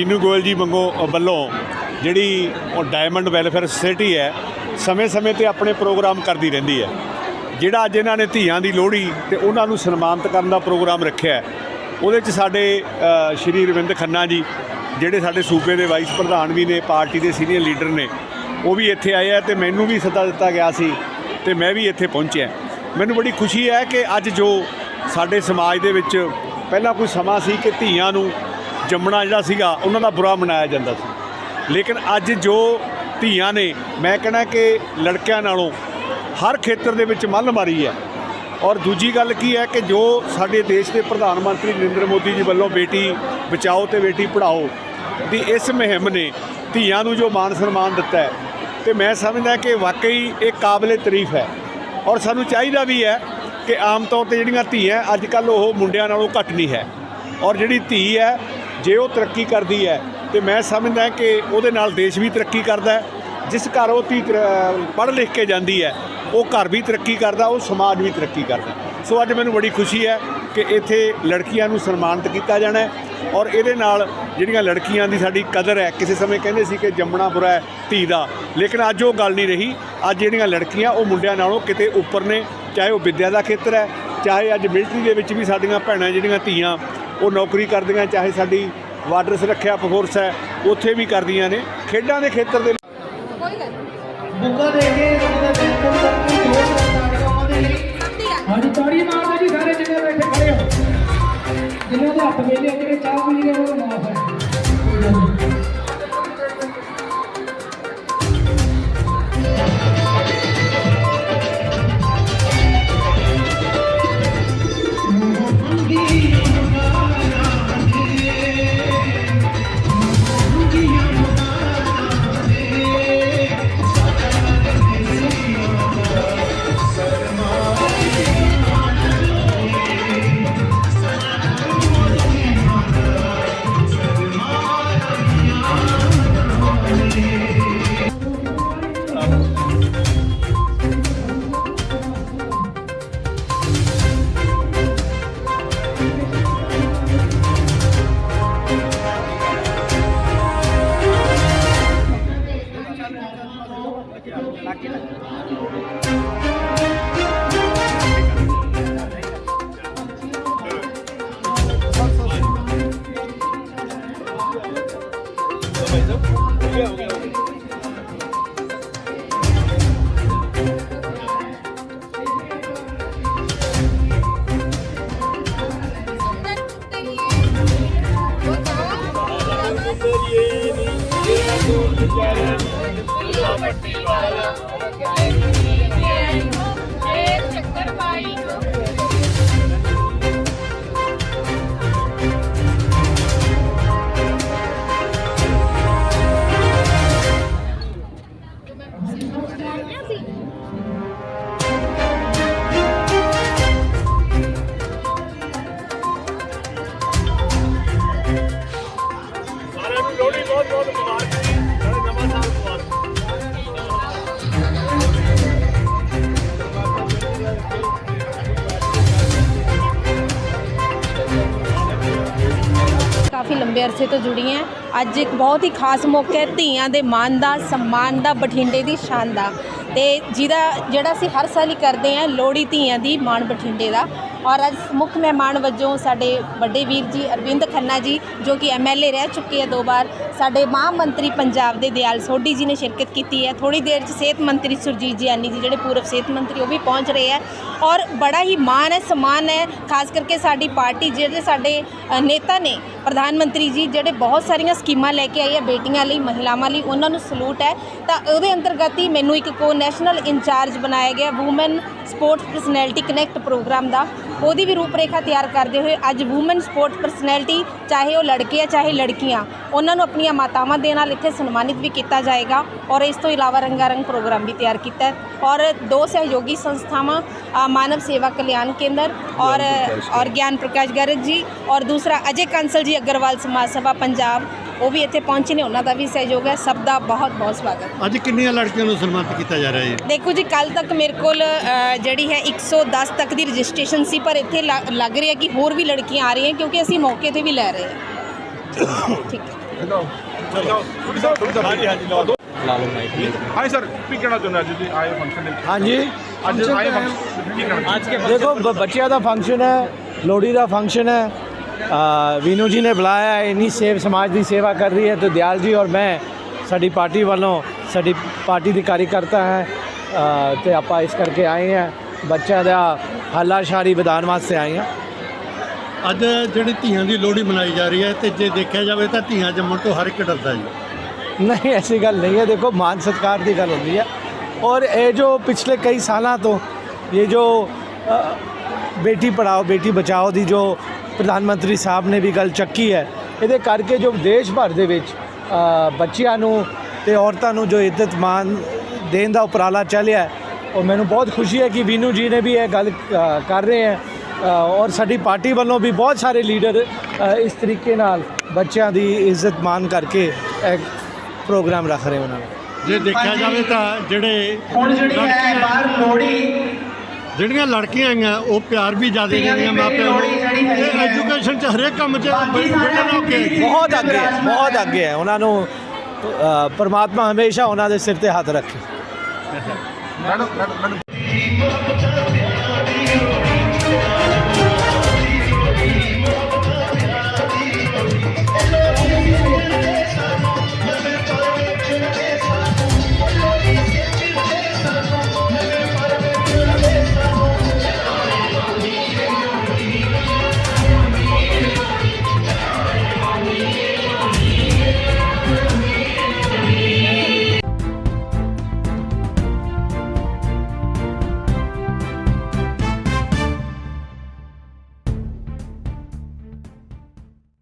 ਬੀਨੂ ਗੋਇਲ ਜੀ ਮੰਗੋ ਵੱਲੋਂ ਜਿਹੜੀ ਉਹ ਡਾਇਮੰਡ ਵੈਲਫੇਅਰ ਸੁਸਾਇਟੀ ਹੈ, ਸਮੇਂ-ਸਮੇਂ ਤੇ ਆਪਣੇ ਪ੍ਰੋਗਰਾਮ ਕਰਦੀ ਰਹਿੰਦੀ ਹੈ। ਜਿਹੜਾ ਅੱਜ ਇਹਨਾਂ ਨੇ ਧੀਆਂ ਦੀ ਲੋਹੜੀ ਤੇ ਉਹਨਾਂ ਨੂੰ ਸਨਮਾਨਿਤ ਕਰਨ ਦਾ ਪ੍ਰੋਗਰਾਮ ਰੱਖਿਆ ਹੈ, ਉਹਦੇ 'ਚ ਸਾਡੇ ਸ਼੍ਰੀ ਰਵਿੰਦਰ ਖੰਨਾ ਜੀ, ਜਿਹੜੇ ਸਾਡੇ ਸੂਬੇ ਦੇ ਵਾਈਸ ਪ੍ਰਧਾਨ ਵੀ ਨੇ, ਪਾਰਟੀ ਦੇ ਸੀਨੀਅਰ ਲੀਡਰ ਨੇ, ਉਹ ਵੀ ਇੱਥੇ ਆਏ ਆ ਤੇ ਮੈਨੂੰ ਵੀ ਸੱਦਾ ਦਿੱਤਾ ਗਿਆ ਸੀ ਤੇ ਮੈਂ ਵੀ ਇੱਥੇ ਪਹੁੰਚਿਆ ਮੈਨੂੰ ਬੜੀ ਖੁਸ਼ੀ ਹੈ ਕਿ ਅੱਜ ਜੋ ਸਾਡੇ ਸਮਾਜ ਦੇ ਵਿੱਚ ਪਹਿਲਾਂ ਕੋਈ ਸਮਾਂ ਸੀ ਕਿ ਧੀਆਂ ਨੂੰ ਜੰਮਣਾ ਜਿਹੜਾ ਸੀਗਾ, ਉਹਨਾਂ ਦਾ ਬੁਰਾ ਮਨਾਇਆ ਜਾਂਦਾ ਸੀ। ਲੇਕਿਨ ਅੱਜ ਜੋ ਧੀਆਂ ਨੇ, ਮੈਂ ਕਹਿੰਦਾ ਕਿ ਲੜਕਿਆਂ ਨਾਲੋਂ ਹਰ ਖੇਤਰ ਦੇ ਵਿੱਚ ਮੱਲ ਮਾਰੀ ਹੈ। ਔਰ ਦੂਜੀ ਗੱਲ ਕੀ ਹੈ ਕਿ ਜੋ ਸਾਡੇ ਦੇਸ਼ ਦੇ ਪ੍ਰਧਾਨ ਮੰਤਰੀ ਨਰਿੰਦਰ ਮੋਦੀ ਜੀ ਵੱਲੋਂ ਬੇਟੀ ਬਚਾਓ ਤੇ ਬੇਟੀ ਪੜ੍ਹਾਓ ਦੀ ਇਸ ਮੁਹਿੰਮ ਨੇ ਧੀਆਂ ਨੂੰ ਜੋ ਮਾਨ ਸਨਮਾਨ ਦਿੱਤਾ ਹੈ, ਤੇ ਮੈਂ ਸਮਝਦਾ ਕਿ ਵਾਕਈ ਇਹ ਕਾਬਲੇ ਤਾਰੀਫ ਹੈ। ਔਰ ਸਾਨੂੰ ਚਾਹੀਦਾ ਵੀ ਹੈ ਕਿ ਆਮ ਤੌਰ ਤੇ ਜਿਹੜੀਆਂ ਧੀਆਂ, ਅੱਜ ਕੱਲ ਉਹ ਮੁੰਡਿਆਂ ਨਾਲੋਂ ਘੱਟ ਨਹੀਂ ਹੈ। ਔਰ ਜਿਹੜੀ ਧੀ ਹੈ ਜੇ ਉਹ ਤਰੱਕੀ ਕਰਦੀ ਹੈ, ਤੇ ਮੈਂ ਸਮਝਦਾ ਕਿ ਉਹਦੇ ਨਾਲ ਦੇਸ਼ ਵੀ ਤਰੱਕੀ ਕਰਦਾ ਹੈ, ਜਿਸ ਘਰ ਉਹ ਧੀ ਪੜ੍ਹ ਲਿਖ ਕੇ ਜਾਂਦੀ ਹੈ, ਉਹ ਘਰ ਵੀ ਤਰੱਕੀ ਕਰਦਾ, ਉਹ ਸਮਾਜ ਵੀ ਤਰੱਕੀ ਕਰਦਾ। ਸੋ ਅੱਜ ਮੈਨੂੰ ਬੜੀ ਖੁਸ਼ੀ ਹੈ ਕਿ ਇੱਥੇ ਲੜਕੀਆਂ ਨੂੰ ਸਨਮਾਨਿਤ ਕੀਤਾ ਜਾਣਾ ਹੈ ਔਰ ਇਹਦੇ ਨਾਲ ਜਿਹੜੀਆਂ ਲੜਕੀਆਂ ਦੀ ਸਾਡੀ ਕਦਰ ਹੈ, ਕਿਸੇ ਸਮੇਂ ਕਹਿੰਦੇ ਸੀ ਕਿ ਜੰਮਣਾ ਬੁਰਾ ਹੈ ਧੀ ਦਾ, ਲੇਕਿਨ ਅੱਜ ਉਹ ਗੱਲ ਨਹੀਂ ਰਹੀ। ਅੱਜ ਜਿਹੜੀਆਂ ਲੜਕੀਆਂ, ਉਹ ਮੁੰਡਿਆਂ ਨਾਲੋਂ ਕਿਤੇ ਉੱਪਰ ਨੇ, ਚਾਹੇ ਉਹ ਵਿੱਦਿਆ ਦਾ ਖੇਤਰ ਹੈ, ਚਾਹੇ ਅੱਜ ਮਿਲਟਰੀ ਦੇ ਵਿੱਚ ਵੀ ਸਾਡੀਆਂ ਭੈਣਾਂ ਜਿਹੜੀਆਂ ਧੀਆਂ ਉਹ ਨੌਕਰੀ ਕਰਦੀਆਂ ਚਾਹੇ ਸਾਡੀ ਵਾਟਰ ਸੁਰੱਖਿਆ ਫੋਰਸ ਹੈ ਉੱਥੇ ਵੀ ਕਰਦੀਆਂ ਨੇ। ਖੇਡਾਂ ਦੇ ਖੇਤਰ ਦੇ ਬੁੱਕਾ ਦੇ ਕੇ ਉਹਨਾਂ ਦੇ ਬਿਲਕੁਲ ਤੱਕ ਦੀ ਜੋਰ ਲਗਾ ਉਹਨਾਂ ਦੇ ਲਈ ਹਾਂਜੀ ਤਾੜੀ ਮਾਰਦੇ ਜੀ ਸਾਰੇ ਜਿੰਨੇ ਬੈਠੇ ਖੜੇ ਹੋ। ਜਿਨ੍ਹਾਂ ਦੇ ਹੱਥ ਵੇਲੇ ਜਿਹੜੇ ਚਾਹ ਪੀ ਰਹੇ ਉਹ ਮਾਫ ਹੈ લાગી લાગી ਚੱਕਰ ਪਾਈ। ਲੰਬੇ ਅਰਸੇ ਤੋਂ ਜੁੜੀ ਹਾਂ। ਅੱਜ ਇੱਕ ਬਹੁਤ ਹੀ ਖਾਸ ਮੌਕਾ ਹੈ ਧੀਆਂ ਦੇ ਮਾਨ ਦਾ, ਸਨਮਾਨ ਦਾ, ਬਠਿੰਡੇ ਦੀ ਸ਼ਾਨ ਦਾ। ਤੇ ਜਿਹਦਾ, ਜਿਹੜਾ ਅਸੀਂ ਹਰ ਸਾਲ ਹੀ ਕਰਦੇ ਹਾਂ, ਲੋਹੜੀ ਧੀਆਂ ਦੀ ਮਾਣ ਬਠਿੰਡੇ ਦਾ। ਔਰ ਅੱਜ ਮੁੱਖ ਮਹਿਮਾਨ ਵਜੋਂ ਸਾਡੇ ਵੱਡੇ ਵੀਰ ਜੀ ਅਰਵਿੰਦ ਖੰਨਾ ਜੀ, ਜੋ ਕਿ ਐਮਐਲਏ ਰਹਿ ਚੁੱਕੇ ਆ ਦੋ ਵਾਰ, ਸਾਡੇ ਮਹਾਂ ਮੰਤਰੀ ਪੰਜਾਬ ਦੇ ਦਿਆਲ ਸੋਢੀ ਜੀ ਨੇ ਸ਼ਿਰਕਤ ਕੀਤੀ ਹੈ। ਥੋੜੀ ਦੇਰ 'ਚ ਸਿਹਤ ਮੰਤਰੀ ਸੁਰਜੀਤ ਜਿਆਨੀ ਜੀ, ਜਿਹੜੇ ਪੂਰਵ ਸਿਹਤ ਮੰਤਰੀ, ਉਹ ਵੀ ਪਹੁੰਚ ਰਹੇ ਹੈ। ਔਰ ਬੜਾ ਹੀ ਮਾਣ ਹੈ ਸਮਾਨ ਹੈ, ਖਾਸ ਕਰਕੇ ਸਾਡੀ ਪਾਰਟੀ, ਜਿਹੜੇ ਸਾਡੇ ਨੇਤਾ ਨੇ ਪ੍ਰਧਾਨ ਮੰਤਰੀ ਜੀ, ਜਿਹੜੇ ਬਹੁਤ ਸਾਰੀਆਂ ਸਕੀਮਾਂ ਲੈ ਕੇ ਆਏ ਆ ਬੇਟੀਆਂ ਲਈ, ਮਹਿਲਾਵਾਂ ਲਈ, ਉਹਨਾਂ ਨੂੰ ਸਲੂਟ ਹੈ। ਤਾਂ ਉਹਦੇ ਅੰਤਰਗਤ ਹੀ ਮੈਨੂੰ ਇੱਕ ਕੋ ਨੈਸ਼ਨਲ ਇੰਚਾਰਜ ਬਣਾਇਆ ਗਿਆ woman sports personality connect programme ਦਾ। ਉਹਦੀ ਵੀ ਰੂਪਰੇਖਾ ਤਿਆਰ ਕਰਦੇ ਹੋਏ ਅੱਜ ਔਮਨ ਸਪੋਰਟ ਪਰਸਨੈਲਿਟੀ ਚਾਹੇ ਉਹ ਲੜਕੇ ਆ ਚਾਹੇ ਲੜਕੀਆਂ ਉਹਨਾਂ ਨੂੰ ਆਪਣੀਆਂ ਮਾਤਾਵਾਂ ਦੇ ਨਾਲ ਇੱਥੇ ਸਨਮਾਨਿਤ ਵੀ ਕੀਤਾ ਜਾਏਗਾ ਔਰ ਇਸ ਤੋਂ ਇਲਾਵਾ ਰੰਗਾਰੰਗ ਪ੍ਰੋਗਰਾਮ ਵੀ ਤਿਆਰ ਕੀਤਾ ਹੈ ਔਰ ਦੋ ਸਹਿਯੋਗੀ ਸੰਸਥਾਵਾਂ ਅ, ਮਾਨਵ ਸੇਵਾ ਕਲਿਆਣ ਕੇਂਦਰ ਔਰ ਔਰ ਗਿਆਨ ਪ੍ਰਕਾਸ਼ ਗਰਗ ਜੀ ਔਰ ਦੂਸਰਾ ਅਜੇ ਕੰਸਲ ਜੀ ਅਗਰਵਾਲ ਸਮਾਜ ਸਭਾ ਪੰਜਾਬ ਉਹ ਵੀ ਇੱਥੇ ਪਹੁੰਚੇ ਨੇ ਉਹਨਾਂ ਦਾ ਵੀ ਸਹਿਯੋਗ ਹੈ। ਸਭ ਦਾ ਬਹੁਤ ਬਹੁਤ ਸਵਾਗਤ। ਅੱਜ ਕਿੰਨੀਆਂ ਲੜਕੀਆਂ ਨੂੰ ਸਨਮਾਨਿਤ ਕੀਤਾ ਜਾ ਰਿਹਾ ਹੈ ਦੇਖੋ ਜੀ ਕੱਲ ਤੱਕ ਮੇਰੇ ਕੋਲ ਅ, ਜਿਹੜੀ ਹੈ 110 ਤੱਕ ਦੀ ਰਜਿਸਟ੍ਰੇਸ਼ਨ ਸੀ ਪਰ ਇੱਥੇ ਲੱਗ ਲੱਗ ਰਿਹਾ ਕਿ ਹੋਰ ਵੀ ਲੜਕੀਆਂ ਆ ਰਹੀਆਂ ਕਿਉਂਕਿ ਅਸੀਂ ਮੌਕੇ ਤੇ ਵੀ ਲੈ ਰਹੇ ਹਾਂ। ਠੀਕ ਹੈ। ਹਾਂਜੀ ਹਾਂਜੀ ਲਓ ਦੋ ਹਾਂਜੀ ਸਰ ਕੀ ਕਹਿਣਾ ਚਾਹੁੰਦੇ ਅੱਜ ਆਏ ਫੰਕਸ਼ਨ ਦੇ ਵਿੱਚ? ਹਾਂਜੀ। ਅੱਜ ਆਏ ਫੰਕਸ਼ਨ ਕੀ ਕਹਿਣਾ ਅੱਜ ਦੇਖੋ ਬ- ਬੱਚਿਆਂ ਦਾ ਫੰਕਸ਼ਨ ਹੈ ਲੋਹੜੀ ਦਾ ਫੰਕਸ਼ਨ ਹੈ। ਅ, ਵੀਨੂ ਜੀ ਨੇ ਬੁਲਾਇਆ ਹੈ ਇੰਨੀ ਸੇਵ ਸਮਾਜ ਦੀ ਸੇਵਾ ਕਰ ਰਹੀ ਹੈ ਤੇ ਦਿਆਲ ਜੀ ਔਰ ਮੈਂ ਸਾਡੀ ਪਾਰਟੀ ਵੱਲੋਂ ਸਾਡੀ ਪਾਰਟੀ ਦੀ ਕਾਰਜਕਰਤਾ ਹੈ ਤੇ ਆਪਾਂ ਇਸ ਕਰਕੇ ਆਏ ਹਾਂ ਬੱਚਿਆਂ ਦਾ ਹੱਲਾਸ਼ਾਰੀ ਵਧਾਉਣ ਵਾਸਤੇ ਆਏ ਹਾਂ। ਅੱਜ ਜਿਹੜੀ ਧੀਆਂ ਦੀ ਲੋਹੜੀ ਮਨਾਈ ਜਾ ਰਹੀ ਹੈ ਤੇ ਜੇ ਦੇਖਿਆ ਜਾਵੇ ਤਾਂ ਧੀਆਂ ਜੰਮਣ ਤੋਂ ਹਰ ਇੱਕ ਡਰਦਾ ਜੀ। ਨਹੀਂ ਐਸੀ ਗੱਲ ਨਹੀਂ ਹੈ ਦੇਖੋ ਮਾਨ ਸਤਕਾਰ ਦੀ ਗੱਲ ਹੁੰਦੀ ਹੈ। ਔਰ ਇਹ ਜੋ ਪਿਛਲੇ ਕਈ ਸਾਲਾਂ ਤੋਂ ਇਹ ਜੋ ਬੇਟੀ ਪੜਾਓ ਬੇਟੀ ਬਚਾਓ ਦੀ ਜੋ ਪ੍ਰਧਾਨ ਮੰਤਰੀ ਸਾਹਿਬ ਨੇ ਵੀ ਗੱਲ ਚੱਕੀ ਹੈ। ਇਹਦੇ ਕਰਕੇ ਜੋ ਦੇਸ਼ ਭਰ ਦੇ ਵਿੱਚ ਬੱਚਿਆਂ ਨੂੰ ਤੇ ਔਰਤਾਂ ਨੂੰ ਜੋ ਇੱਜ਼ਤ ਮਾਨ ਦੇਣ ਦਾ ਉਪਰਾਲਾ ਚੱਲਿਆ ਹੈ, ਉਹ ਮੈਨੂੰ ਬਹੁਤ ਖੁਸ਼ੀ ਹੈ ਕਿ ਵੀਨੂ ਜੀ ਨੇ ਵੀ ਇਹ ਗੱਲ ਕਰ ਰਹੇ ਹੈ। ਔਰ ਸਾਡੀ ਪਾਰਟੀ ਵੱਲੋਂ ਵੀ ਬਹੁਤ ਸਾਰੇ ਲੀਡਰ ਇਸ ਤਰੀਕੇ ਨਾਲ ਬੱਚਿਆਂ ਦੀ ਇੱਜ਼ਤ ਮਾਨ ਕਰਕੇ ਇਹ ਪ੍ਰੋਗਰਾਮ ਰੱਖ ਰਹੇ ਉਹਨਾਂ ਨੂੰ। ਜੇ ਦੇਖਿਆ ਜਾਵੇ ਤਾਂ ਜਿਹੜੇ ਹੁਣ ਜਿਹੜੀ ਹੈ ਬਾਹਰ ਲੋਹੜੀ ਜਿਹੜੀਆਂ ਲੜਕੀਆਂ ਆਈਆਂ ਉਹ ਪਿਆਰ ਵੀ ਜ਼ਿਆਦਾ ਦਿੰਦੀਆਂ ਮਾਪਿਆਂ ਨੂੰ। ਤੇ। ਐਜੂਕੇਸ਼ਨ 'ਚ ਹਰੇਕ ਕੰਮ 'ਚ ਕੇ ਬਹੁਤ ਅੱਗੇ ਹੈ ਬਹੁਤ ਅੱਗੇ ਹੈ। ਉਹਨਾਂ ਨੂੰ ਅ, ਪਰਮਾਤਮਾ ਹਮੇਸ਼ਾ ਉਹਨਾਂ ਦੇ ਸਿਰ ਤੇ ਹੱਥ ਰੱਖੇ। Madam madam.